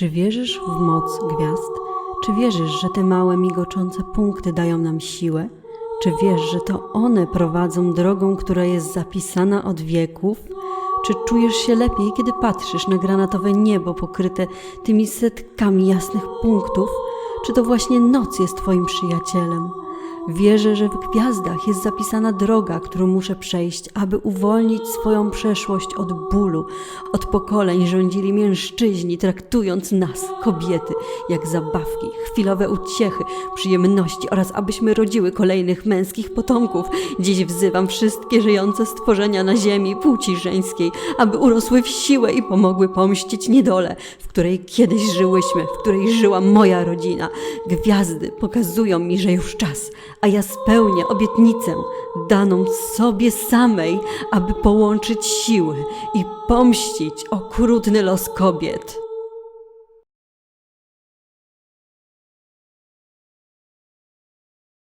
Czy wierzysz w moc gwiazd? Czy wierzysz, że te małe migoczące punkty dają nam siłę? Czy wiesz, że to one prowadzą drogą, która jest zapisana od wieków? Czy czujesz się lepiej, kiedy patrzysz na granatowe niebo pokryte tymi setkami jasnych punktów? Czy to właśnie noc jest Twoim przyjacielem? Wierzę, że w gwiazdach jest zapisana droga, którą muszę przejść, aby uwolnić swoją przeszłość od bólu. Od pokoleń rządzili mężczyźni, traktując nas, kobiety, jak zabawki, chwilowe uciechy, przyjemności oraz abyśmy rodziły kolejnych męskich potomków. Dziś wzywam wszystkie żyjące stworzenia na ziemi płci żeńskiej, aby urosły w siłę i pomogły pomścić niedolę, w której kiedyś żyłyśmy, w której żyła moja rodzina. Gwiazdy pokazują mi, że już czas, a ja spełnię obietnicę daną sobie samej, aby połączyć siły i pomścić okrutny los kobiet.